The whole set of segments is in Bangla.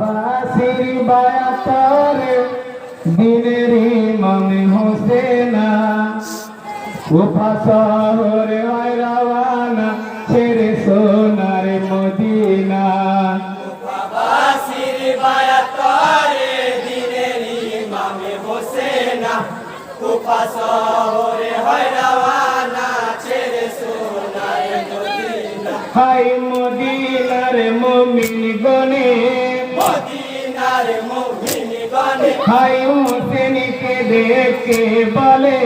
বাসির বায়াতরে দিনের ইমাম হোসেনা উফা শহরে হয় রওয়ানা ছেড়ে সোনার মদিনা। বাসির বায়াতরে দিনের ইমামে হোসেনা কুফা শহরে হয় রওয়ানা ছেড়ে সোনার মদিনা। হাই মদিনার মমিন গনে হোসেনকে দেখে বলে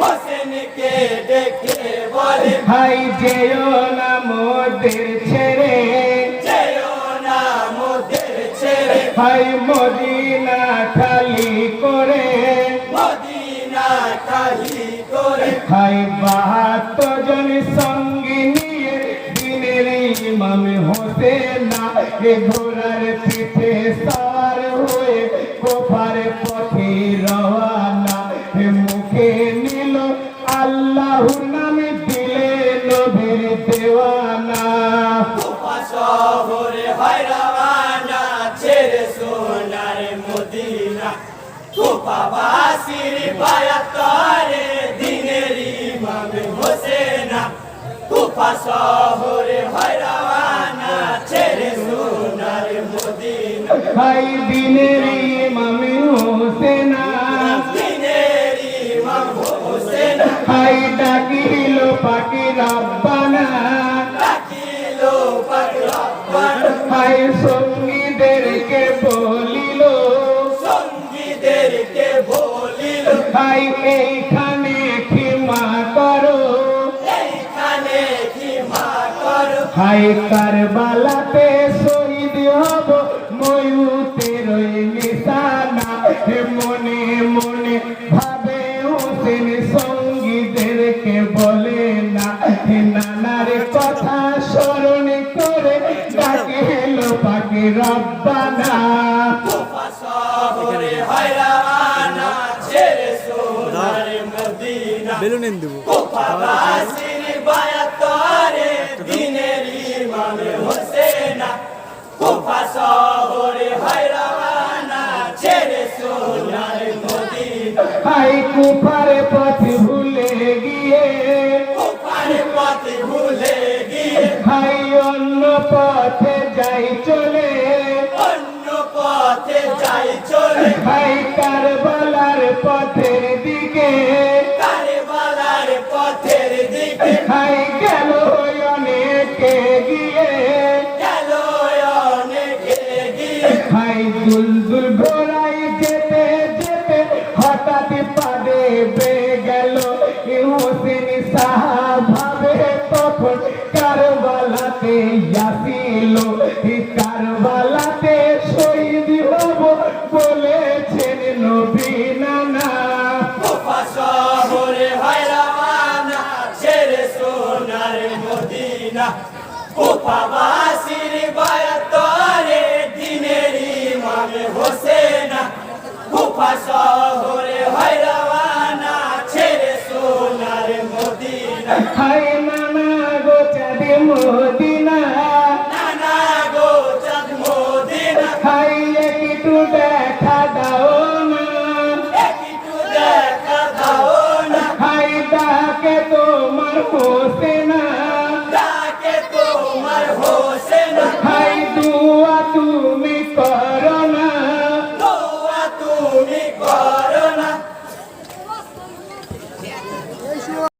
হোসেনকে দেখে বলে হাই যেও না মোদের ছেড়ে। যেও না মোদের ছেড়ে। হাই মদিনা খালি করে। মদিনা খালি করে। হাই বাহাত্তর জন সঙ্গে নিয়ে দিনের ইমাম হোসেনা এ ঘোড়ার পিঠে সার নবীর দেওয়ানা। কুফা শহরে হয় রওয়ানা ছেড়ে সোনার মদিনা। কুফা বাসির বায়াতরে দিনের ইমাম হোসেনা। কুফা শহরে হয় রওয়ানা ছেড়ে সোনার মদিনা। হাই দিনের বলিল এইখানে ক্ষমা করো। এইখানে কি করো। হাই কারবালাতে শহীদ হব ময়ূতের নিশানা। হে মনে মনে ভাবে হোসেন সঙ্গীদেরকে বলে না। হে নানার কথা স্মরণ করে ডাকে এলো পাখি রব্বানা। সোনার মদিনা হাই কুফার পথ ভুলে গিয়ে কুফার পথ ভুলে গিয়ে হাই অন্য পথে যাই চলে অন্য পথে যাই চলে হাই কারবালার পথের দিকে হাই গেল অনেকে গিয়ে। গেল অনেকে গিয়ে দুলদুল ঘোড়াই যেতে যেতে হঠাৎ পাদে বে গেল। হোসেন সাহাভাবে তখন কারবালাতে আসিল। এ কুফা বাসির বায়াতরে দিনের ইমাম হোসেনা কুফা শহরে হয় রওয়ানা ছেড়ে সোনার মদিনা। হাই নানা গো চাঁদে মদিনা। নানা গো চাঁদ মদিনা। হাই একটু দেখা দাও না। একটু দেখা দাও না। হাই ডাকে তোমার হোসেনা to